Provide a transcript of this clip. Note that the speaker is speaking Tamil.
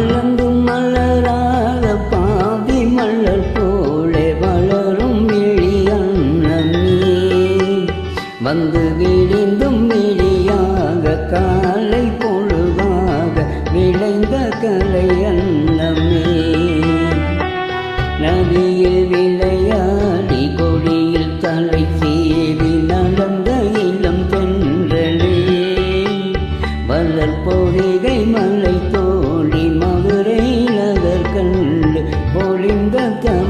மலர்ந்தும் மலராத பாதி மலர் போலே வளரும் எழியண்ணி வந்து விடு பொதிகை மலை தோழி மதுரை நகர் கண்டு பொழிந்த தமிழ்